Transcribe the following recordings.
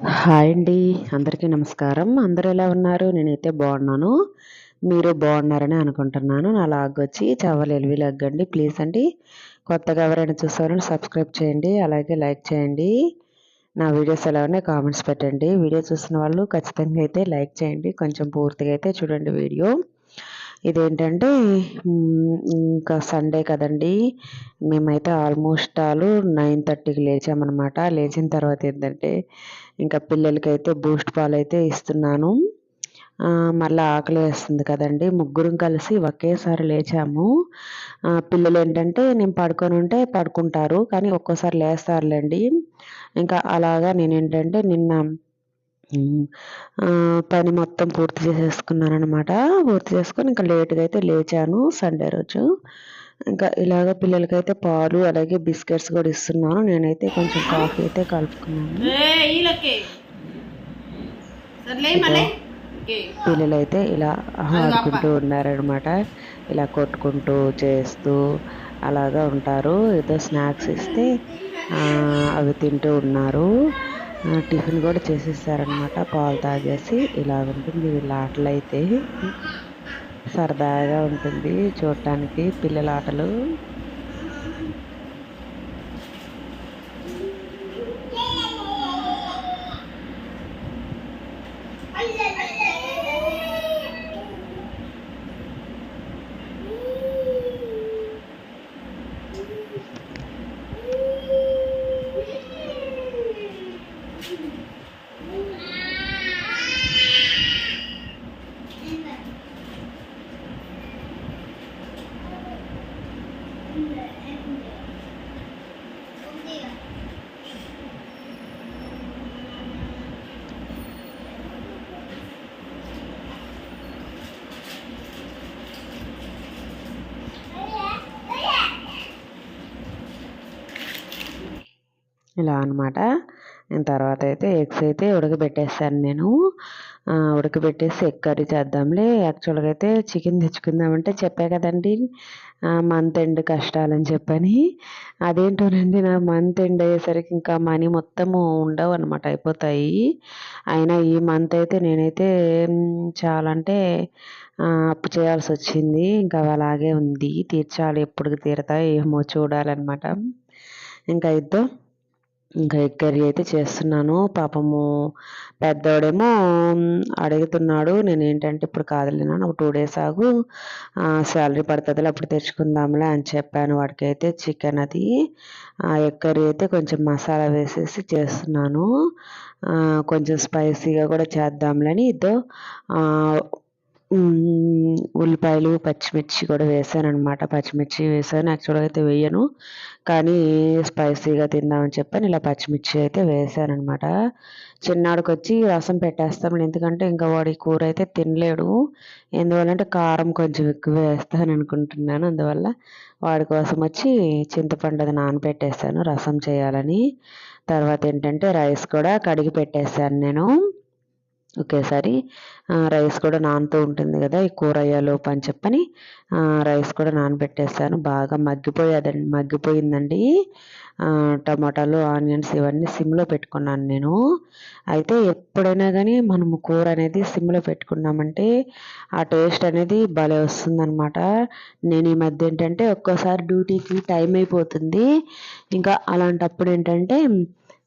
Hi అండి. అందరికీ నమస్కారం. అందరూ ఎలా ఉన్నారు? నేనైతే బాగున్నాను. మీరు బాగున్నారని అనుకుంటున్నాను. నా లాగ్ వచ్చి చవలు ఎలివి లగ్గండి ప్లీజ్ అండి కొత్తగా ఎవరైనా చూసారని సబ్స్క్రైబ్ చేయండి. అలాగే లైక్ చేయండి. నా వీడియోస్ ఎలా ఉన్నాయి కామెంట్స్ పెట్టండి. వీడియో చూసిన వాళ్ళు ఖచ్చితంగా అయితే లైక్ చేయండి. కొంచెం పూర్తిగా అయితే చూడండి వీడియో. ఇదేంటంటే ఇంకా సండే కదండి. మేమైతే ఆల్మోస్ట్ ఆల్ నైన్ థర్టీకి లేచామన్నమాట. లేచిన తర్వాత ఏంటంటే ఇంకా పిల్లలకైతే బూస్ట్ పాలు అయితే ఇస్తున్నాను మళ్ళీ ఆకలి వేస్తుంది కదండి. ముగ్గురం కలిసి ఒకేసారి లేచాము. పిల్లలు ఏంటంటే నేను పడుకొని ఉంటే పడుకుంటారు కానీ ఒక్కోసారి లేస్తారులేండి. ఇంకా అలాగా నేను ఏంటంటే నిన్న పని మొత్తం పూర్తి చేసేసుకున్నాను అనమాట పూర్తి చేసుకొని ఇంకా లేట్గా అయితే లేచాను సండే రోజు. ఇంకా ఇలాగ పిల్లలకైతే పాలు అలాగే బిస్కెట్స్ కూడా ఇస్తున్నాను. నేనైతే కొంచెం కాఫీ అయితే కలుపుకున్నాను. పిల్లలైతే ఇలా ఆడుకుంటూ ఉన్నారనమాట ఇలా కొట్టుకుంటూ చేస్తూ అలాగా ఉంటారు. ఏదో స్నాక్స్ ఇస్తే అవి తింటూ ఉన్నారు. టిఫిన్ కూడా చేసేసారనమాట పాలు తాగేసి ఇలా ఉంటుంది వీళ్ళ ఆటలు అయితే సరదాగా ఉంటుంది చూడటానికి పిల్లల ఆటలు ఇలా అనమాట తర్వాత అయితే ఎగ్స్ అయితే ఉడకబెట్టేస్తాను నేను. ఉడకబెట్టేసి ఎగ్ కర్రీ చేద్దాంలే. యాక్చువల్గా అయితే చికెన్ తెచ్చుకుందామంటే చెప్పా కదండి మంత్ ఎండ్ కష్టాలని చెప్పని. అదేంటోనండి నా మంత్ ఎండ్ అయ్యేసరికి ఇంకా మనీ మొత్తము ఉండవు అనమాట అయిపోతాయి. అయినా ఈ మంత్ అయితే నేనైతే చాలా అంటే అప్పు చేయాల్సి వచ్చింది ఇంకా అలాగే ఉంది. తీర్చాలి ఎప్పుడు తీరతాయి ఏమో చూడాలన్నమాట. ఇంకా ఇద్దాం. ఇంకా ఎగ్ కర్రీ అయితే చేస్తున్నాను. పాపము పెద్దోడేమో అడుగుతున్నాడు నేను ఏంటంటే ఇప్పుడు కాదులేనా ఒక టూ డేస్ ఆగు. శాలరీ పడుతుంది అప్పుడు తెచ్చుకుందాంలే అని చెప్పాను. వాడికి అయితే చికెన్ అది ఎగ్ కర్రీ అయితే కొంచెం మసాలా వేసేసి చేస్తున్నాను. కొంచెం స్పైసీగా కూడా చేద్దాంలే అని ఇద్దో ఉల్లిపాయలు పచ్చిమిర్చి కూడా వేసాను అనమాట పచ్చిమిర్చి వేసాను. యాక్చువల్గా అయితే వేయను. కానీ స్పైసీగా తిందామని చెప్పని ఇలా పచ్చిమిర్చి అయితే వేసాను అనమాట చిన్నాడికి వచ్చి రసం పెట్టేస్తాను. ఎందుకంటే ఇంకా వాడి కూర అయితే తినలేడు. ఎందువల్లంటే కారం కొంచెం ఎక్కువ వేస్తాను అనుకుంటున్నాను. అందువల్ల వాడి కోసం వచ్చి చింతపండు అది నానబెట్టేస్తాను రసం చేయాలని. తర్వాత ఏంటంటే రైస్ కూడా కడిగి పెట్టేశాను నేను. ఒకేసారి రైస్ కూడా నానుతూ ఉంటుంది కదా ఈ కూర అయ్యేలోపు అని చెప్పని రైస్ కూడా నానబెట్టేసాను బాగా మగ్గిపోయేదండి. మగ్గిపోయిందండి టమాటాలు ఆనియన్స్ ఇవన్నీ సిమ్లో పెట్టుకున్నాను నేను. అయితే ఎప్పుడైనా కానీ మనము కూర అనేది సిమ్లో పెట్టుకున్నామంటే ఆ టేస్ట్ అనేది భలే వస్తుందన్నమాట. నేను ఈ మధ్య ఏంటంటే ఒక్కోసారి డ్యూటీకి టైం అయిపోతుంది. ఇంకా అలాంటప్పుడు ఏంటంటే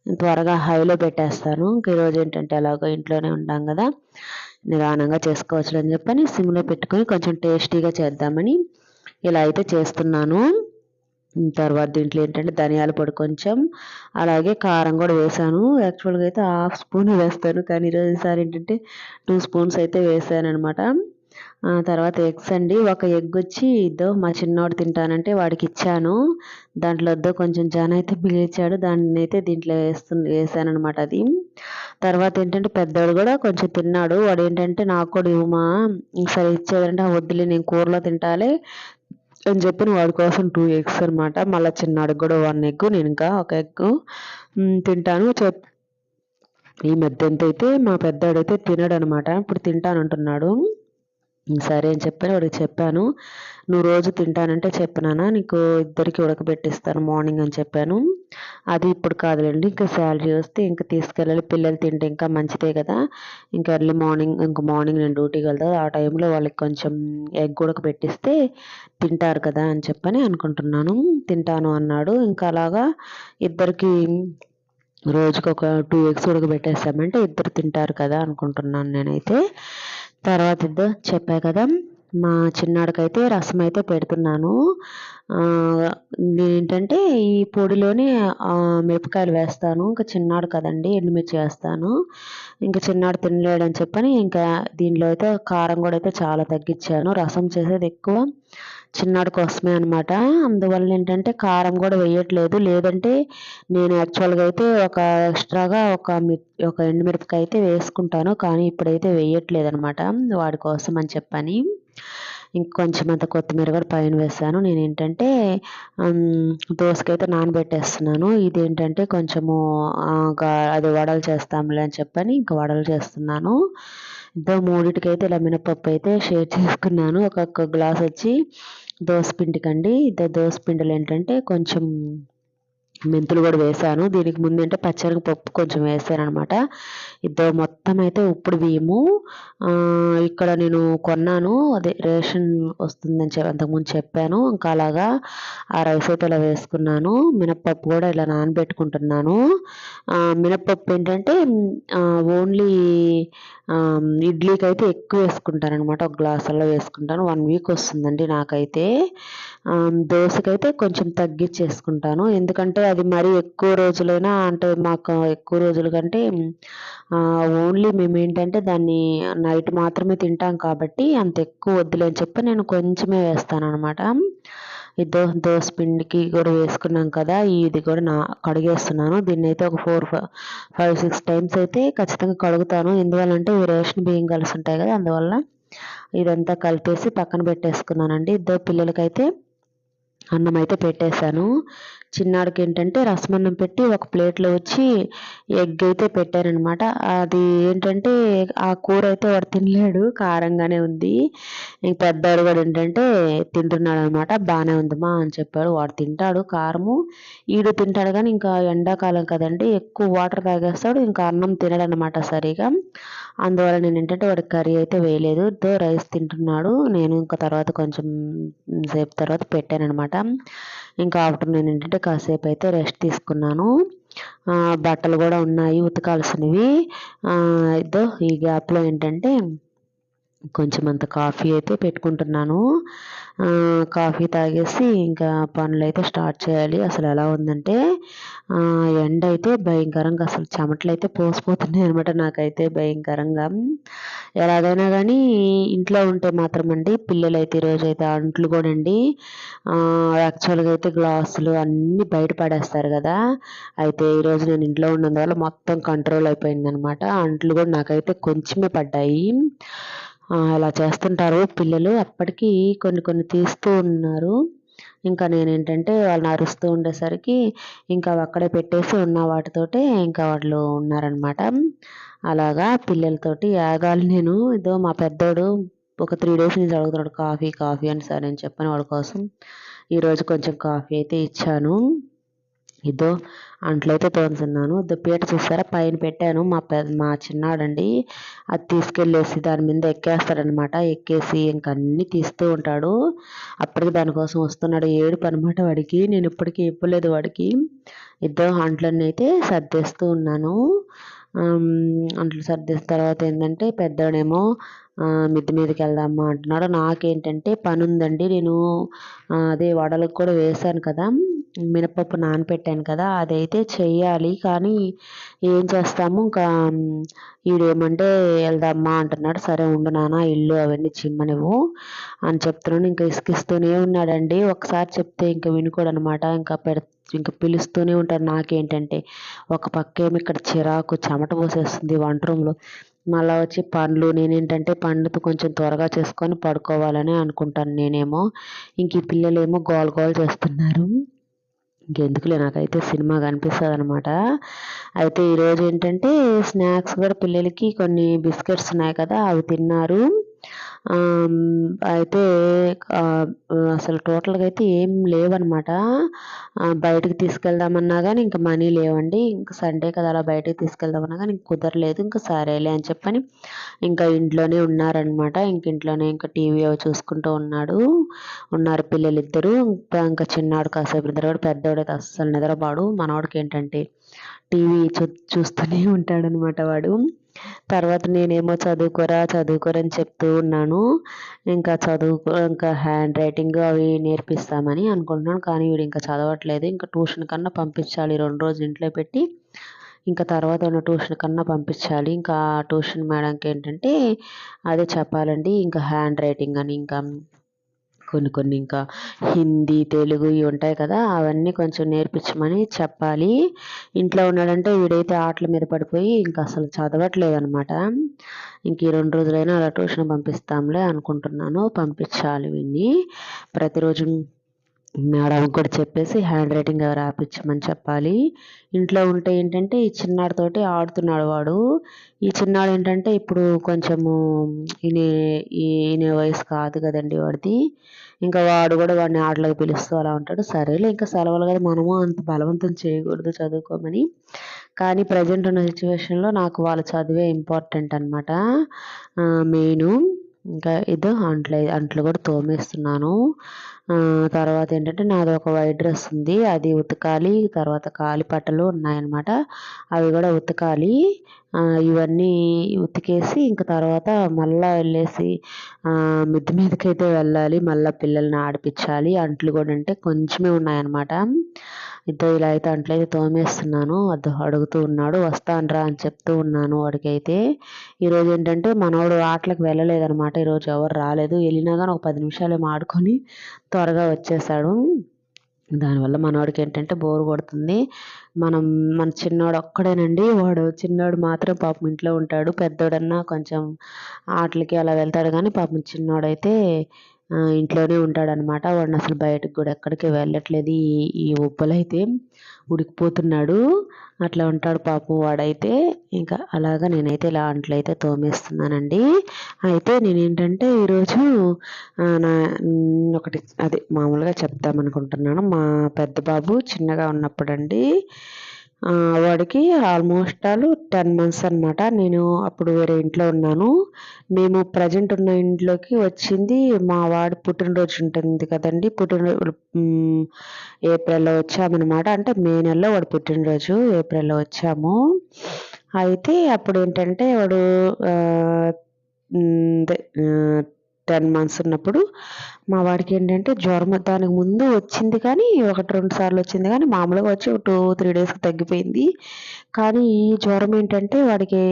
త్వరగా హైలో పెట్టేస్తాను. ఇంక ఈరోజు ఏంటంటే ఎలాగో ఇంట్లోనే ఉంటాం కదా. నిదానంగా చేసుకోవచ్చు అని చెప్పని సిమ్లో పెట్టుకొని కొంచెం టేస్టీగా చేద్దామని ఇలా అయితే చేస్తున్నాను. తర్వాత దీంట్లో ఏంటంటే ధనియాల పొడి కొంచెం అలాగే కారం కూడా వేసాను. యాక్చువల్గా అయితే హాఫ్ స్పూన్ వేస్తాను. కానీ ఈరోజు సారి ఏంటంటే టూ స్పూన్స్ అయితే వేసాను అనమాట తర్వాత ఎగ్స్ అండి. ఒక ఎగ్ వచ్చి ఇద్దో మా చిన్నోడు తింటానంటే వాడికి ఇచ్చాను. దాంట్లో వద్ద కొంచెం జాన్ అయితే పిలిచాడు. దాన్ని అయితే దీంట్లో వేస్తు వేసాను అనమాట అది. తర్వాత ఏంటంటే పెద్దవాడు కూడా కొంచెం తిన్నాడు. వాడు ఏంటంటే నాకు కూడా ఇవ్వమా సరే ఇచ్చేదంటే వద్దులే నేను కూరలో తింటాలే అని చెప్పి వాడి కోసం టూ ఎగ్స్ అనమాట మళ్ళీ చిన్నాడికి కూడా వన్ ఎగ్ నేను ఇంకా ఒక ఎగ్ తింటాను. ఈ మధ్య అయితే మా పెద్దవాడైతే తినడు అనమాట ఇప్పుడు తింటానంటున్నాడు. సరే అని చెప్పి వాడికి చెప్పాను. నువ్వు రోజు తింటానంటే చెప్పినానా నీకు ఇద్దరికి ఉడకబెట్టిస్తాను మార్నింగ్ అని చెప్పాను. అది ఇప్పుడు కాదులేండి ఇంకా శాలరీ వస్తే ఇంకా తీసుకెళ్ళాలి. పిల్లలు తింటే ఇంకా మంచిదే కదా. ఇంకా ఎర్లీ మార్నింగ్ ఇంకా మార్నింగ్ నేను డ్యూటీకి వెళ్తాను ఆ టైంలో వాళ్ళకి కొంచెం ఎగ్ ఉడకబెట్టిస్తే తింటారు కదా అని చెప్పని అనుకుంటున్నాను. తింటాను అన్నాడు. ఇంకా అలాగా ఇద్దరికి రోజుకి ఒక టూ ఎగ్స్ ఉడకబెట్టేస్తామంటే ఇద్దరు తింటారు కదా అనుకుంటున్నాను నేనైతే. తర్వాత ఇద్దరు చెప్పా కదా. మా చిన్నాడికైతే రసం అయితే పెడుతున్నాను ఏంటంటే ఈ పొడిలోనే మిరపకాయలు వేస్తాను. ఇంకా చిన్నాడు కదండి ఎండుమిర్చి వేస్తాను. ఇంకా చిన్నాడు తినలేడని చెప్పని ఇంకా దీనిలో అయితే కారం కూడా అయితే చాలా తగ్గించాను. రసం చేసేది ఎక్కువ చిన్నాడు కోసమే అనమాట అందువల్ల ఏంటంటే కారం కూడా వేయట్లేదు. లేదంటే నేను యాక్చువల్గా అయితే ఒక ఎక్స్ట్రాగా ఒక ఒక ఎండుమిరపకాయ అయితే వేసుకుంటాను. కానీ ఇప్పుడైతే వేయట్లేదు అనమాట వాడి కోసం అని చెప్పని. ఇంకొంచెం అంత కొత్తిమీర కూడా పైన వేసాను. నేను ఏంటంటే దోసకైతే నానబెట్టేస్తున్నాను. ఇది ఏంటంటే కొంచెము అది వడలు చేస్తాంలే అని చెప్పని ఇంకా వడలు చేస్తున్నాను. ఇద్దరు మూడింటికైతే ఇలా మినపప్పు అయితే షేర్ చేసుకున్నాను. ఒక్కొక్క గ్లాస్ వచ్చి దోసపిండికండి. ఇద్దరు దోసపిండిలు ఏంటంటే కొంచెం మెంతులు కూడా వేసాను. దీనికి ముందు అంటే పచ్చనగపప్పు కొంచెం వేసాను అనమాట ఇద్దరు మొత్తం అయితే ఉప్పుడు బియ్యము. ఇక్కడ నేను కొన్నాను. అదే రేషన్ వస్తుందని చెప్పి అంతకుముందు చెప్పాను. ఇంకా అలాగా ఆ రైస్ అయితే ఇలా వేసుకున్నాను. మినప్పప్పు కూడా ఇలా నానబెట్టుకుంటున్నాను. మినప్పప్పు ఏంటంటే ఓన్లీ ఇడ్లీకి అయితే ఎక్కువ వేసుకుంటాను అనమాట ఒక గ్లాసుల్లో వేసుకుంటాను. వన్ వీక్ వస్తుందండి నాకైతే. దోశకైతే కొంచెం తగ్గించేసుకుంటాను. ఎందుకంటే అది మరీ ఎక్కువ రోజులైనా అంటే మాకు ఎక్కువ రోజులు కంటే ఓన్లీ మేము ఏంటంటే దాన్ని నైట్ మాత్రమే తింటాం కాబట్టి అంత ఎక్కువ వద్దులే అని చెప్పి నేను కొంచెమే వేస్తాను అనమాట ఈ దో దోశ పిండికి కూడా వేసుకున్నాం కదా ఇది కూడా నా కడిగేస్తున్నాను. దీన్ని అయితే ఒక ఫోర్ ఫైవ్ సిక్స్ టైమ్స్ అయితే ఖచ్చితంగా కడుగుతాను. ఎందువల్లంటే ఈ రేషన్ బియ్యం కలిసి ఉంటాయి కదా అందువల్ల ఇదంతా కలిపేసి పక్కన పెట్టేసుకున్నానండి. ఇద్దరు పిల్లలకైతే అన్నం అయితే పెట్టేశాను. చిన్నాడికి ఏంటంటే రసమన్నం పెట్టి ఒక ప్లేట్లో వచ్చి ఎగ్ అయితే పెట్టారనమాట. అది ఏంటంటే ఆ కూర అయితే వాడు తినలేడు కారంగానే ఉంది. ఇంక పెద్దవాడు కూడా ఏంటంటే తింటున్నాడు అనమాట బాగానే ఉందమ్మా అని చెప్పాడు. వాడు తింటాడు కారము. ఈడు తింటాడు కానీ ఇంకా ఎండాకాలం కదండి ఎక్కువ వాటర్ తాగేస్తాడు ఇంకా అన్నం తినడు అనమాట సరిగా. అందువల్ల నేను ఏంటంటే వాడికి కర్రీ అయితే వేయలేదు. దో రైస్ తింటున్నాడు. నేను ఇంకా తర్వాత కొంచెం సేపు తర్వాత పెట్టాను అనమాట ఇంకా ఆఫ్టర్నూన్ ఏంటంటే కాసేపు అయితే రెస్ట్ తీసుకున్నాను. బట్టలు కూడా ఉన్నాయి ఉతకాల్సినవి. ఇదో ఈ గ్యాప్లో ఏంటంటే కొంచెం అంత కాఫీ అయితే పెట్టుకుంటున్నాను. కాఫీ తాగేసి ఇంకా పనులు అయితే స్టార్ట్ చేయాలి. అసలు ఎలా ఉందంటే ఎండ అయితే భయంకరంగా అసలు చెమటలు అయితే పోసిపోతున్నాయి అనమాట నాకైతే భయంకరంగా. ఎలాగైనా కానీ ఇంట్లో ఉంటే మాత్రం అండి పిల్లలు అయితే ఈరోజు అయితే అంట్లు కూడా అండి యాక్చువల్గా అయితే గ్లాసులు అన్నీ బయట పడేస్తారు కదా. అయితే ఈరోజు నేను ఇంట్లో ఉన్నందువల్ల మొత్తం కంట్రోల్ అయిపోయింది అనమాట అంట్లు కూడా నాకైతే కొంచెమే పడ్డాయి. అలా చేస్తుంటారు పిల్లలు. అప్పటికి కొన్ని కొన్ని తీస్తూ ఉన్నారు. ఇంకా నేను ఏంటంటే వాళ్ళని అరుస్తూ ఉండేసరికి ఇంకా అక్కడే పెట్టేసి ఉన్న వాటితోటే ఇంకా వాళ్ళు ఉన్నారనమాట అలాగా పిల్లలతోటి యాగాలు నేను. ఏదో మా పెద్దోడు ఒక త్రీ డేస్ నుంచి అడుగుతున్నాడు కాఫీ కాఫీ అని సరే అని చెప్పాను వాడి కోసం. ఈరోజు కొంచెం కాఫీ అయితే ఇచ్చాను. ఇదో అంట్లయితే తోనుతున్నాను ఇదో పీట చూసారా? పైన పెట్టాను. మా పెద్ద మా చిన్నాడండి అది తీసుకెళ్ళేసి దాని మీద ఎక్కేస్తాడనమాట ఎక్కేసి ఇంకన్నీ తీస్తూ ఉంటాడు. అప్పటికి దానికోసం వస్తున్నాడు. ఏడుపు అనమాట వాడికి. నేను ఇప్పటికీ ఇవ్వలేదు వాడికి. ఇద్దరు అంట్లన్నీ అయితే సర్దేస్తూ ఉన్నాను. అంట్లు సర్దేసిన తర్వాత ఏంటంటే పెద్దోడేమో మిద్ది మీదకి వెళ్దామా అంటున్నాడు. నాకేంటంటే పని ఉందండి నేను అదే వడలకు కూడా వేశాను కదా. మినపప్పు నానపెట్టాను కదా అదైతే చెయ్యాలి. కానీ ఏం చేస్తాము? ఇంకా ఈడేమంటే వెళ్దామా అంటున్నాడు. సరే ఉండు నాన్న ఇల్లు అవన్నీ చిమ్మనివ్వు అని చెప్తున్నాను ఇంకా ఇసుకిస్తూనే ఉన్నాడండి. ఒకసారి చెప్తే ఇంకా వినుకోడు అనమాట ఇంకా పెడ ఇంకా పిలుస్తూనే ఉంటాడు. నాకేంటంటే ఒక పక్క ఏమి ఇక్కడ చిరాకు చెమట పోసేస్తుంది వంట రూమ్లో. మళ్ళీ వచ్చి పండ్లు నేనేంటంటే పండ్లతో కొంచెం త్వరగా చేసుకొని పడుకోవాలని అనుకుంటాను నేనేమో. ఇంక ఈ పిల్లలేమో గోల గోల్ చేస్తున్నారు. ఇంకెందుకులే నాకైతే సినిమా కనిపిస్తుంది అనమాట అయితే ఈరోజు ఏంటంటే స్నాక్స్ కూడా పిల్లలకి కొన్ని బిస్కెట్స్ ఉన్నాయి కదా అవి తిన్నారు. అయితే అసలు టోటల్గా అయితే ఏం లేవన్నమాట బయటకు తీసుకెళ్దామన్నా కానీ ఇంకా మనీ లేవండి. ఇంకా సండే కదా అలా బయటకు తీసుకెళ్దామన్నా కానీ ఇంక కుదరలేదు. ఇంకా సరేలే అని చెప్పని ఇంకా ఇంట్లోనే ఉన్నారనమాట. ఇంక ఇంట్లోనే ఇంకా టీవీ అవి చూసుకుంటూ ఉన్నాడు. ఉన్నారు పిల్లలు ఇద్దరు ఇంకా చిన్నాడు కాసేపు నిద్రవాడు పెద్దవాడు అస్సలు నిద్రపాడు. మనవాడికి ఏంటంటే టీవీ చూ చూస్తూనే ఉంటాడనమాట వాడు. తర్వాత నేనేమో చదువుకోరా చదువుకోరని చెప్తూ ఉన్నాను. ఇంకా చదువుకో ఇంకా హ్యాండ్ రైటింగ్ అవి నేర్పిస్తామని అనుకుంటున్నాను. కానీ వీడు ఇంకా చదవట్లేదు. ఇంకా ట్యూషన్ కన్నా పంపించాలి. రెండు రోజులు ఇంట్లో పెట్టి ఇంకా తర్వాత ఉన్న ట్యూషన్ కన్నా పంపించాలి. ఇంకా ట్యూషన్ మేడంకి ఏంటంటే అదే చెప్పాలండి. ఇంకా హ్యాండ్ రైటింగ్ అని ఇంకా కొన్ని కొన్ని ఇంకా హిందీ తెలుగు ఇవి ఉంటాయి కదా అవన్నీ కొంచెం నేర్పించమని చెప్పాలి. ఇంట్లో ఉన్నాడంటే వీడైతే ఆటల మీద పడిపోయి ఇంకా అసలు చదవట్లేదు అనమాట ఇంక ఈ రెండు రోజులైనా అలా ట్యూషన్ పంపిస్తాంలే అనుకుంటున్నాను. పంపించాలి వీడిని ప్రతిరోజు మేడం కూడా చెప్పేసి హ్యాండ్ రైటింగ్ రాపించమని చెప్పాలి. ఇంట్లో ఉంటే ఏంటంటే ఈ చిన్నాడితోటి ఆడుతున్నాడు వాడు. ఈ చిన్నాడు ఏంటంటే ఇప్పుడు కొంచెము ఈయన ఈయన వయసు కాదు కదండి వాడిది. ఇంకా వాడు కూడా వాడిని ఆటలకు పిలుస్తూ అలా ఉంటాడు. సరేలే ఇంకా సెలవులు కదా మనము అంత బలవంతం చేయకూడదు చదువుకోమని. కానీ ప్రజెంట్ ఉన్న సిచ్యువేషన్లో నాకు వాళ్ళ చదివే ఇంపార్టెంట్ అనమాట మెయిన్. ఇంకా ఇదో అంట్లు అంట్లు కూడా తోమేస్తున్నాను. తర్వాత ఏంటంటే నాది ఒక వైట్ డ్రెస్ ఉంది. అది ఉతకాలి. తర్వాత కాలి పట్టలు ఉన్నాయన్నమాట. అవి కూడా ఉతకాలి. ఇవన్నీ ఉతికేసి ఇంకా తర్వాత మళ్ళీ వెళ్ళేసి మిద్ది మీదకైతే వెళ్ళాలి. మళ్ళీ పిల్లల్ని ఆడిపించాలి అంట్లు కూడా అంటే కొంచెమే ఉన్నాయన్నమాట. ఇద్దరు ఇలా అయితే అంట్లయితే తోమేస్తున్నాను అద్దు అడుగుతూ ఉన్నాడు. వస్తానరా అని చెప్తూ ఉన్నాను వాడికైతే. ఈరోజు ఏంటంటే మనోడు ఆటలకు వెళ్ళలేదనమాట ఈరోజు ఎవరు రాలేదు. వెళ్ళినా కానీ ఒక పది నిమిషాలు ఏమో ఆడుకొని త్వరగా వచ్చేసాడు. దానివల్ల మనవాడికి ఏంటంటే బోర్ కొడుతుంది. మనం మన చిన్నోడు ఒక్కడేనండి. వాడు చిన్నోడు మాత్రం పాపం ఇంట్లో ఉంటాడు. పెద్దోడన్నా కొంచెం ఆటలకి అలా వెళ్తాడు కానీ పాపం చిన్నోడైతే ఇంట్లోనే ఉంటాడనమాట. వాడిని అసలు బయటకు కూడా ఎక్కడికి వెళ్ళట్లేదు. ఈ ఈ ఉబ్బలైతే ఉడికిపోతున్నాడు. అట్లా ఉంటాడు పాపం వాడైతే. ఇంకా అలాగా నేనైతే ఇలా అంట్లయితే తోమేస్తున్నానండి. అయితే నేను ఏంటంటే ఈరోజు నా ఒకటి అదే మామూలుగా చెప్తామనుకుంటున్నాను మా పెద్ద బాబు చిన్నగా ఉన్నప్పుడండి వాడికి ఆల్మోస్ట్ ఆల్ టెన్ మంత్స్ అనమాట నేను అప్పుడు వేరే ఇంట్లో ఉన్నాను. మేము ప్రజెంట్ ఉన్న ఇంట్లోకి వచ్చింది మా వాడి పుట్టినరోజు ఉంటుంది కదండి. పుట్టినరోజు ఏప్రిల్లో వచ్చామన్నమాట. అంటే మే నెలలో వాడు పుట్టినరోజు ఏప్రిల్లో వచ్చాము. అయితే అప్పుడు ఏంటంటే వాడు టెన్ మంత్స్ ఉన్నప్పుడు మా వాడికి ఏంటంటే జ్వరం దానికి ముందు వచ్చింది కానీ ఒకటి రెండు సార్లు వచ్చింది కానీ మామూలుగా వచ్చి ఒక టూ త్రీ డేస్కి తగ్గిపోయింది. కానీ ఈ జ్వరం ఏంటంటే వాడికి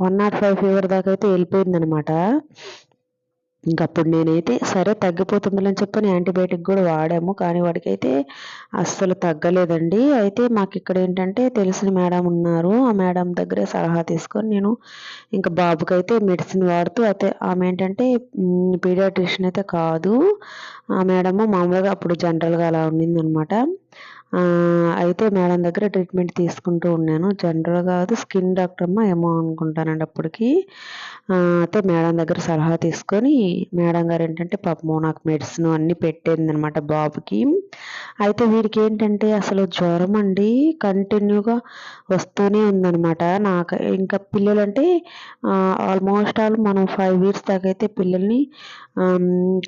వన్ నాట్ ఫైవ్ ఫీవర్ దాకా అయితే వెళ్ళిపోయింది ఇంకప్పుడు ఇంక అప్పుడు నేనైతే సరే తగ్గిపోతుందని చెప్పని యాంటీబయాటిక్ కూడా వాడాము. కానీ వాడికైతే అస్సలు తగ్గలేదండి. అయితే మాకు ఇక్కడ ఏంటంటే తెలిసిన మేడం ఉన్నారు. ఆ మేడం దగ్గరే సలహా తీసుకొని నేను ఇంకా బాబుకైతే మెడిసిన్ వాడుతూ అయితే ఆమె ఏంటంటే పీడియాట్రిషియన్ అయితే కాదు. ఆ మేడము మామూలుగా అప్పుడు జనరల్గా అలా ఉండిందనమాట అయితే మేడం దగ్గర ట్రీట్మెంట్ తీసుకుంటూ ఉన్నాను. జనరల్గా కాదు స్కిన్ డాక్టర్ అమ్మ ఏమో అనుకుంటానండి అప్పటికి. అయితే మేడం దగ్గర సలహా తీసుకొని మేడం గారు ఏంటంటే పాపము నాకు మెడిసిన్ అన్నీ పెట్టింది అనమాట బాబుకి. అయితే వీడికి ఏంటంటే అసలు జ్వరం అండి కంటిన్యూగా వస్తూనే ఉందనమాట నాకు ఇంకా పిల్లలంటే ఆల్మోస్ట్ ఆల్ మనం ఫైవ్ ఇయర్స్ దాకా అయితే పిల్లల్ని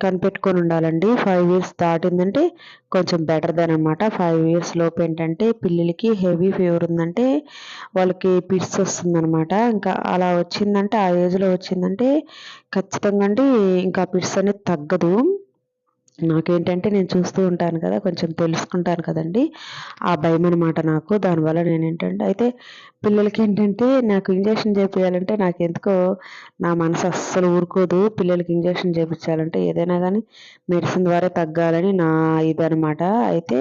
కనిపెట్టుకొని ఉండాలండి. ఫైవ్ ఇయర్స్ దాటిందంటే కొంచెం బెటర్ దెన్ అనమాట ఫైవ్ ఇయర్స్ లోపు ఏంటంటే పిల్లలకి హెవీ ఫీవర్ ఉందంటే వాళ్ళకి పిట్స్ వస్తుందనమాట ఇంకా అలా వచ్చిందంటే ఆ ఏజ్లో వచ్చిందంటే ఖచ్చితంగా అండి ఇంకా పిట్స్ అనేది తగ్గదు. నాకేంటంటే నేను చూస్తూ ఉంటాను కదా కొంచెం తెలుసుకుంటాను కదండి. ఆ భయం అనమాట నాకు దానివల్ల నేను ఏంటంటే అయితే పిల్లలకి ఏంటంటే నాకు ఇంజక్షన్ చేయించాలంటే నాకు ఎందుకో నా మనసు అస్సలు ఊరుకోదు. పిల్లలకి ఇంజక్షన్ చేయించాలంటే ఏదైనా కానీ మెడిసిన్ ద్వారా తగ్గాలని నా ఇదనమాట అయితే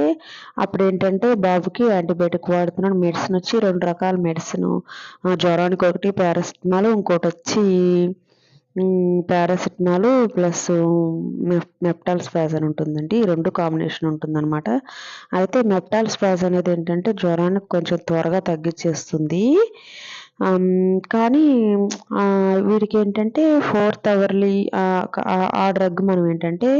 అప్పుడు ఏంటంటే బాబుకి యాంటీబయాటిక్ వాడుతున్నాను. మెడిసిన్ వచ్చి రెండు రకాల మెడిసిన్ జ్వరానికి ఒకటి పారాసిటమాల్ ఇంకోటి వచ్చి పారాసిటమాల్ ప్లస్ మెప్టాల్ స్పాజ్ అని ఉంటుందండి. ఈ రెండు కాంబినేషన్ ఉంటుందన్నమాట. అయితే మెప్టాల్ స్పాజ్ అనేది ఏంటంటే జ్వరాన్ని కొంచెం త్వరగా తగ్గించేస్తుంది. కానీ వీరికి ఏంటంటే ఫోర్త్ అవర్లీ ఆ డ్రగ్ మనం ఏంటంటే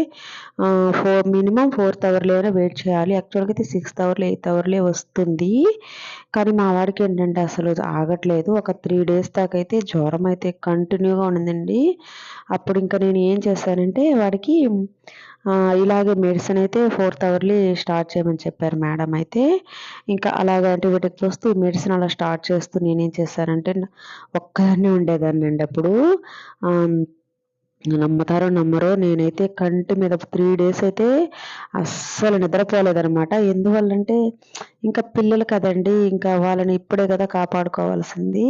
ఫోర్ మినిమం ఫోర్త్ అవర్లీ అయినా వెయిట్ చేయాలి. యాక్చువల్గా అయితే సిక్స్త్ అవర్లీ ఎయిత్ అవర్లీ వస్తుంది. కానీ మా వాడికి ఏంటంటే అసలు ఆగట్లేదు. ఒక త్రీ డేస్ దాకా అయితే జ్వరం అయితే కంటిన్యూగా ఉండిందండి అప్పుడు ఇంకా నేను ఏం చేశానంటే వాడికి ఇలాగే మెడిసిన్ అయితే ఫోర్త్ అవర్లీ స్టార్ట్ చేయమని చెప్పారు మేడం అయితే. ఇంకా అలాగ యాంటీబయాటిక్స్ వస్తూ మెడిసిన్ అలా స్టార్ట్ చేస్తూ నేనేం చేశానంటే ఒక్కదాన్నే ఉండేదాన్ని అండి అప్పుడు నమ్ముతారో నమ్మరో నేనైతే కంటి మీద త్రీ డేస్ అయితే అస్సలు నిద్రపోలేదనమాట ఎందువల్లంటే ఇంకా పిల్లలు కదండి ఇంకా వాళ్ళని ఇప్పుడే కదా కాపాడుకోవాల్సింది.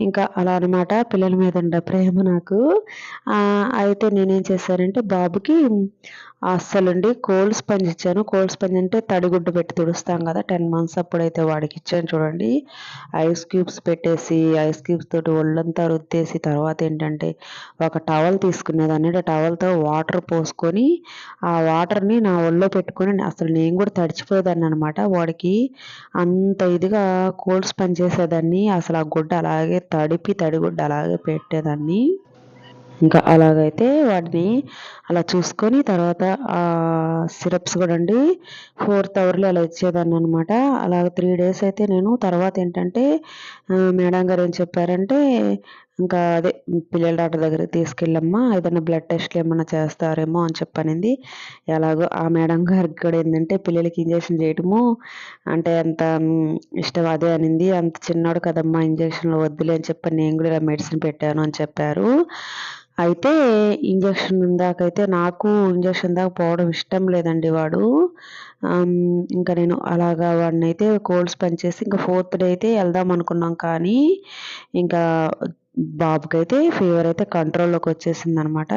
ఇంకా అలా అనమాట పిల్లల మీద ఉండే ప్రేమ నాకు. అయితే నేనేం చేశానంటే బాబుకి అస్సలుండి కోల్డ్ స్పంజ్ ఇచ్చాను. కోల్డ్ స్పంజ్ అంటే తడిగుడ్డు పెట్టి తుడుస్తాం కదా టెన్ మంత్స్ అప్పుడైతే వాడికి ఇచ్చాను చూడండి. ఐస్ క్యూబ్స్ పెట్టేసి ఐస్ క్యూబ్స్ తోటి ఒళ్ళంతా రుద్దేసి తర్వాత ఏంటంటే ఒక టవల్ తీసుకునేదాన్ని. టవల్తో వాటర్ పోసుకొని ఆ వాటర్ని నా ఒళ్ళో పెట్టుకొని అసలు నేను కూడా తడిచిపోయేదాన్ని అనమాట వాడికి అంత ఇదిగా కోల్డ్స్ పనిచేసేదాన్ని చేసేదాన్ని. అసలు ఆ గుడ్డ అలాగే తడిపి తడిగుడ్డ అలాగే పెట్టేదాన్ని. ఇంకా అలాగైతే వాటిని అలా చూసుకొని తర్వాత సిరప్స్ కూడా అండి ఫోర్త్ అవర్లో అలా ఇచ్చేదాన్ని అనమాట అలాగ త్రీ డేస్ అయితే నేను తర్వాత ఏంటంటే మేడం గారు ఏం చెప్పారంటే ఇంకా అదే పిల్లల డాక్టర్ దగ్గరికి తీసుకెళ్ళమ్మా ఏదైనా బ్లడ్ టెస్ట్లు ఏమైనా చేస్తారేమో అని చెప్పనింది. ఎలాగో ఆ మేడం గారికి కూడా ఏంటంటే పిల్లలకి ఇంజక్షన్ చేయటము అంటే అంత ఇష్టం అదే అనింది. అంత చిన్నాడు కదమ్మా ఇంజక్షన్లు వద్దులే అని చెప్పి నేను కూడా ఇలా మెడిసిన్ పెట్టాను అని చెప్పారు. అయితే ఇంజక్షన్ దాకైతే నాకు ఇంజక్షన్ దాకా పోవడం ఇష్టం లేదండి వాడు. ఇంకా నేను అలాగా వాడిని అయితే కోల్డ్స్ పనిచేసి ఇంకా ఫోర్త్ డే అయితే వెళ్దాం అనుకున్నాం కానీ ఇంకా బాబుకైతే ఫీవర్ అయితే కంట్రోల్లోకి వచ్చేసింది అనమాట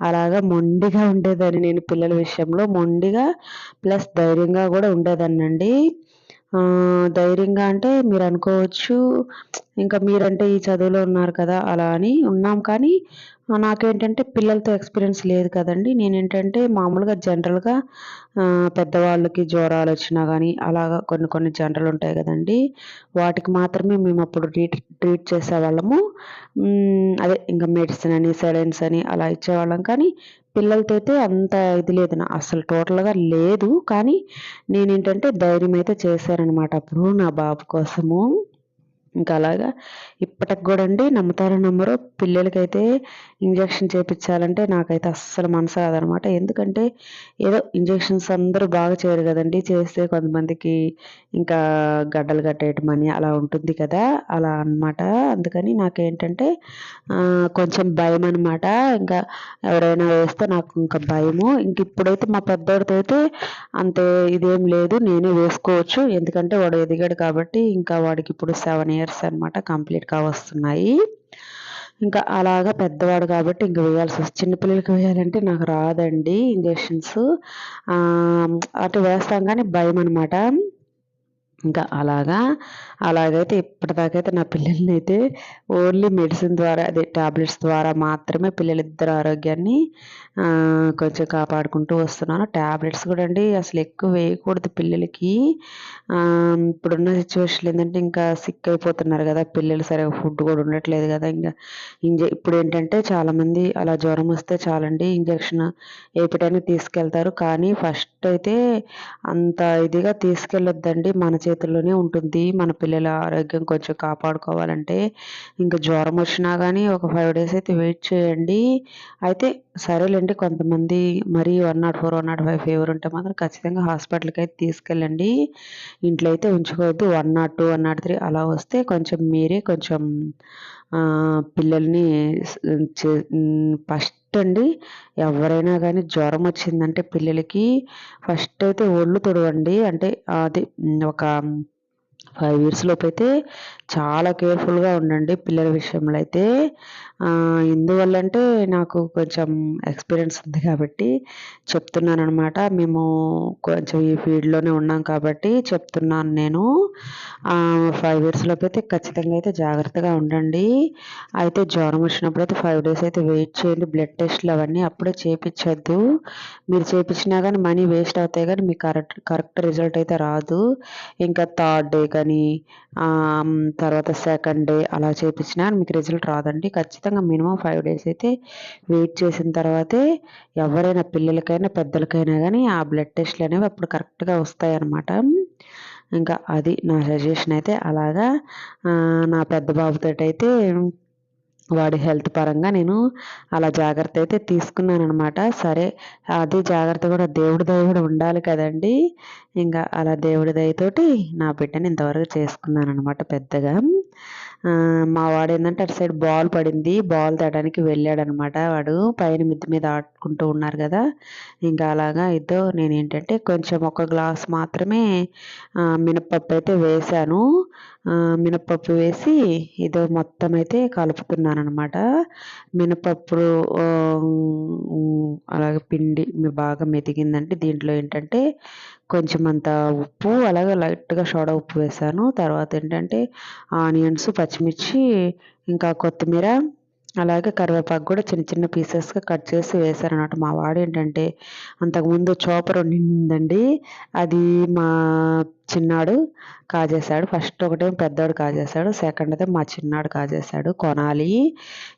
అలాగా మొండిగా ఉండేదాన్ని నేను పిల్లల విషయంలో. మొండిగా ప్లస్ ధైర్యంగా కూడా ఉండేదాన్ని అండి ధైర్యంగా అంటే మీరు అనుకోవచ్చు ఇంకా మీరంటే ఈ చదువులో ఉన్నారు కదా అలా అని ఉన్నాం. కానీ నాకేంటంటే పిల్లలతో ఎక్స్పీరియన్స్ లేదు కదండి. నేనేంటంటే మామూలుగా జనరల్గా పెద్దవాళ్ళకి జ్వరాలు వచ్చినా కానీ అలాగా కొన్ని కొన్ని జనరల్ ఉంటాయి కదండి. వాటికి మాత్రమే మేము అప్పుడు ట్రీట్ ట్రీట్ చేసేవాళ్ళము. అదే ఇంకా మెడిసిన్ అని సెలైన్స్ అని అలా ఇచ్చేవాళ్ళం. కానీ పిల్లలతో అయితే అంత ఇది లేదు. నా అసలు టోటల్గా లేదు. కానీ నేనేంటంటే ధైర్యం అయితే చేశాననమాట అప్పుడు నా బాబు కోసము. ఇంకా అలాగా ఇప్పటికి కూడా అండి నమ్ముతారో నమ్మరో పిల్లలకైతే ఇంజక్షన్ చేయించాలంటే నాకైతే అస్సలు మనసు కాదనమాట ఎందుకంటే ఏదో ఇంజక్షన్స్ అందరూ బాగా చేయరు కదండి. చేస్తే కొంతమందికి ఇంకా గడ్డలు కట్టేయటం అని అలా ఉంటుంది కదా అలా అనమాట అందుకని నాకేంటంటే కొంచెం భయం అనమాట ఇంకా ఎవరైనా వేస్తే నాకు ఇంకా భయము. ఇంక ఇప్పుడైతే మా పెద్దోడితో అయితే అంతే ఇదేం లేదు నేనే వేసుకోవచ్చు. ఎందుకంటే వాడు ఎదిగాడు కాబట్టి ఇంకా వాడికి ఇప్పుడు సెవెన్ ఇయర్స్ అనమాట కంప్లీట్గా వస్తున్నాయి. ఇంకా అలాగా పెద్దవాడు కాబట్టి ఇంక వేయాల్సి వస్తుంది. చిన్నపిల్లలకి వేయాలంటే నాకు రాదండి ఇంజెక్షన్స్. అటు వేస్తాం కానీ భయం అనమాట ఇంకా అలాగా అలాగైతే ఇప్పటిదాకైతే నా పిల్లల్ని అయితే ఓన్లీ మెడిసిన్ ద్వారా అదే ట్యాబ్లెట్స్ ద్వారా మాత్రమే పిల్లలిద్దరు ఆరోగ్యాన్ని కొంచెం కాపాడుకుంటూ వస్తున్నాను. ట్యాబ్లెట్స్ కూడా అండి అసలు ఎక్కువ వేయకూడదు పిల్లలకి. ఇప్పుడున్న సిచ్యువేషన్ ఏంటంటే ఇంకా సిక్ అయిపోతున్నారు కదా పిల్లలు సరిగా ఫుడ్ కూడా ఉండట్లేదు కదా ఇంకా ఇంజ ఇప్పుడు ఏంటంటే చాలామంది అలా జ్వరం వస్తే చాలండి ఇంజక్షన్ ఏపీటైనా తీసుకెళ్తారు. కానీ ఫస్ట్ అయితే అంత ఇదిగా తీసుకెళ్ళొద్దండి మన చేతుల్లోనే ఉంటుంది. మన పిల్లల ఆరోగ్యం కొంచెం కాపాడుకోవాలంటే ఇంకా జ్వరం వచ్చినా కానీ ఒక ఫైవ్ డేస్ అయితే వెయిట్ చేయండి. అయితే సరేలే సరేలేండి కొంతమంది మరీ one not four one not five fever ఉంటే మాత్రం ఖచ్చితంగా హాస్పిటల్కి అయితే తీసుకెళ్ళండి. ఇంట్లో అయితే ఉంచుకోవద్దు. One not two one not three అలా వస్తే కొంచెం మీరే కొంచెం పిల్లల్ని ఫస్ట్ అండి ఎవరైనా కానీ జ్వరం వచ్చిందంటే పిల్లలకి ఫస్ట్ అయితే ఒళ్ళు తుడవండి. అంటే అది ఒక ఫైవ్ ఇయర్స్ లోపు అయితే చాలా కేర్ఫుల్గా ఉండండి పిల్లల విషయంలో అయితే. ఎందువల్ల అంటే నాకు కొంచెం ఎక్స్పీరియన్స్ ఉంది కాబట్టి చెప్తున్నాను అనమాట మేము కొంచెం ఈ ఫీల్డ్లోనే ఉన్నాం కాబట్టి చెప్తున్నాను నేను. ఫైవ్ ఇయర్స్ లోపు అయితే ఖచ్చితంగా అయితే జాగ్రత్తగా ఉండండి. అయితే జ్వరం వచ్చినప్పుడు అయితే ఫైవ్ డేస్ అయితే వెయిట్ చేయండి. బ్లడ్ టెస్ట్లు అవన్నీ అప్పుడే చేయించద్దు మీరు చేయించినా కానీ మనీ వేస్ట్ అవుతాయి కానీ మీకు కరెక్ట్ కరెక్ట్ రిజల్ట్ అయితే రాదు. ఇంకా థర్డ్ డే కానీ తర్వాత సెకండ్ డే అలా చేయించినా మీకు రిజల్ట్ రాదండి. ఖచ్చితంగా మినిమం ఫైవ్ డేస్ అయితే వెయిట్ చేసిన తర్వాతే ఎవరైనా పిల్లలకైనా పెద్దలకైనా కానీ ఆ బ్లడ్ టెస్ట్లు అనేవి అప్పుడు కరెక్ట్గా వస్తాయన్నమాట. ఇంకా అది నా సజెషన్ అయితే అలాగా నా పెద్ద బాబుతో అయితే వాడి హెల్త్ పరంగా నేను అలా జాగ్రత్త అయితే తీసుకున్నాను అనమాట సరే అది జాగ్రత్త కూడా దేవుడి దయ కూడా ఉండాలి కదండి. ఇంకా అలా దేవుడి దయతోటి నా బిడ్డని ఇంతవరకు చేసుకున్నాను అనమాట పెద్దగా. మా వాడు ఏంటంటే అటు సైడ్ బాల్ పడింది. బాల్ తేడానికి వెళ్ళాడనమాట వాడు. పైన మిద్ది మీద ఆడుకుంటూ ఉన్నారు కదా. ఇంకా అలాగా ఇదో నేను ఏంటంటే కొంచెం ఒక గ్లాస్ మాత్రమే మినప్పప్పు అయితే వేశాను. మినప్పప్పు వేసి ఇదో మొత్తం అయితే కలుపుతున్నాను అనమాట మినపప్పు అలాగే పిండి బాగా మెతిగిందంటే దీంట్లో ఏంటంటే కొంచెం అంత ఉప్పు అలాగే లైట్గా సోడా ఉప్పు వేసాను. తర్వాత ఏంటంటే ఆనియన్స్ పచ్చిమిర్చి ఇంకా కొత్తిమీర అలాగే కరివేపాకు కూడా చిన్న చిన్న పీసెస్గా కట్ చేసి వేశారనమాట మా వాడు ఏంటంటే అంతకుముందు చోపర్ ఉండిందండి అది మా చిన్నాడు కాజేశాడు. ఫస్ట్ ఒకటేమో పెద్దోడు కాజేశాడు. సెకండ్ అయితే మా చిన్నాడు కాజేశాడు. కొనాలి.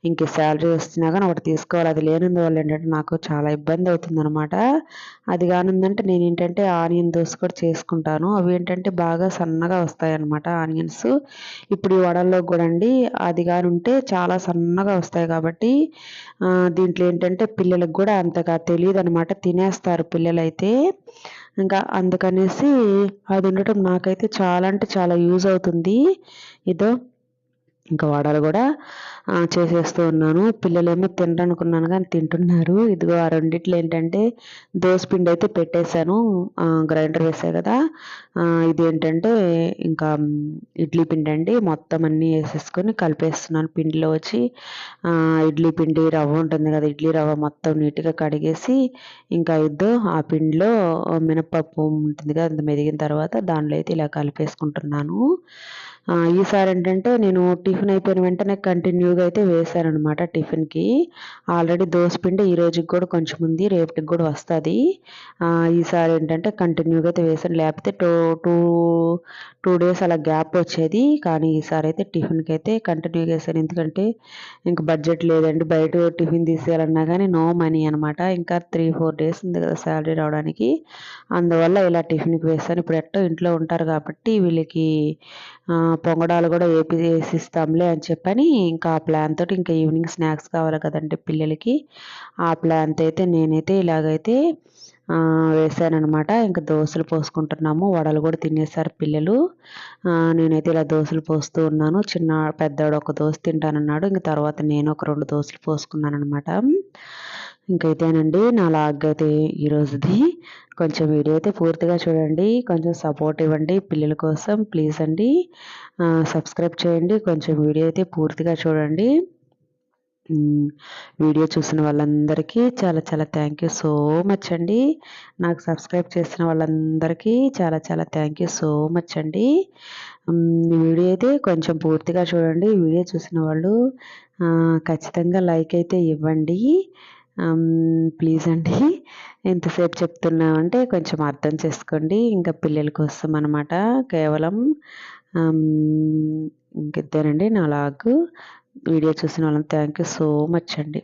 ఇంక శాలరీ వస్తున్నా కానీ ఒకటి తీసుకోవాలి. అది లేనందువల్ల ఏంటంటే నాకు చాలా ఇబ్బంది అవుతుందనమాట అది కానుందంటే నేను ఏంటంటే ఆనియన్ దోశ కూడా చేసుకుంటాను. అవి ఏంటంటే బాగా సన్నగా వస్తాయి అనమాట ఆనియన్స్. ఇప్పుడు ఈ వడల్లో కూడా అండి అది కానుంటే చాలా సన్నగా వస్తాయి కాబట్టి దీంట్లో ఏంటంటే పిల్లలకు కూడా అంతగా తెలియదు అనమాట తినేస్తారు పిల్లలైతే. ఇంకా అందుకనేసి అది ఉండటం నాకైతే చాలా అంటే చాలా యూజ్ అవుతుంది. ఇదో ఇంకా వడలు కూడా చేసేస్తూ ఉన్నాను. పిల్లలేమో తినరనుకున్నాను కానీ తింటున్నారు. ఇదిగో ఆ రెండిట్లో ఏంటంటే పిండి అయితే పెట్టేశాను. గ్రైండర్ వేసా కదా. ఇది ఏంటంటే ఇంకా ఇడ్లీ పిండి అండి. మొత్తం అన్నీ వేసేసుకొని కలిపేస్తున్నాను. పిండిలో వచ్చి ఇడ్లీ పిండి రవ్వ ఉంటుంది కదా ఇడ్లీ రవ్వ మొత్తం నీట్గా కడిగేసి ఇంకా ఇద్దో ఆ పిండిలో మినపప్పు ఉంటుంది కదా అంత మెదిగిన తర్వాత దానిలో అయితే ఇలా కలిపేసుకుంటున్నాను. ఈసారి ఏంటంటే నేను టిఫిన్ అయిపోయిన వెంటనే కంటిన్యూగా అయితే వేశానమాట అనమాట టిఫిన్కి. ఆల్రెడీ పిండి ఈ రోజుకి కూడా కొంచెం ఉంది రేపటికి కూడా వస్తుంది. ఈసారి ఏంటంటే కంటిన్యూగా అయితే వేసాను లేకపోతే టూ టూ టూ డేస్ అలా గ్యాప్ వచ్చేది. కానీ ఈసారి అయితే టిఫిన్కి అయితే కంటిన్యూగా వేసాను ఎందుకంటే ఇంక బడ్జెట్ లేదండి. బయట టిఫిన్ తీసేయాలన్నా కానీ నో మనీ అనమాట ఇంకా త్రీ ఫోర్ డేస్ ఉంది కదా శాలరీ రావడానికి. అందువల్ల ఇలా టిఫిన్కి వేసాను ఇప్పుడు ఎట్టో ఇంట్లో ఉంటారు కాబట్టి వీళ్ళకి పొంగడాలు కూడా వేపి వేసిస్తాంలే అని చెప్పని ఇంకా ఆ ప్లాన్ తోటి ఇంకా ఈవినింగ్ స్నాక్స్ కావాలి కదండి పిల్లలకి. ఆ ప్లాన్తో అయితే నేనైతే ఇలాగైతే వేసానమాట ఇంకా దోశలు పోసుకుంటున్నాము. వడలు కూడా తినేసారు పిల్లలు. నేనైతే ఇలా దోశలు పోస్తూ ఉన్నాను. చిన్న పెద్దవాడు ఒక దోశ తింటానన్నాడు. ఇంక తర్వాత నేను ఒక రెండు దోశలు పోసుకున్నాను అనమాట ఇంకైతేనండి నా లాగ్ అయితే ఈరోజుది కొంచెం వీడియో అయితే పూర్తిగా చూడండి కొంచెం సపోర్ట్ ఇవ్వండి పిల్లల కోసం. ప్లీజ్ అండి సబ్స్క్రైబ్ చేయండి కొంచెం వీడియో అయితే పూర్తిగా చూడండి. వీడియో చూసిన వాళ్ళందరికీ చాలా చాలా థ్యాంక్ యూ సో మచ్ అండి. నాకు సబ్స్క్రైబ్ చేసిన వాళ్ళందరికీ చాలా చాలా థ్యాంక్ యూ సో మచ్ అండి. వీడియో అయితే కొంచెం పూర్తిగా చూడండి వీడియో చూసిన వాళ్ళు ఖచ్చితంగా లైక్ అయితే ఇవ్వండి. ప్లీజ్ అండి. ఎంతసేపు చెప్తున్నామంటే కొంచెం అర్థం చేసుకోండి. ఇంకా పిల్లల కోసం అనమాట కేవలం ఇంకిద్దరండి నా లాగ్ వీడియో చూసిన వాళ్ళని థ్యాంక్ యూ సో మచ్ అండి.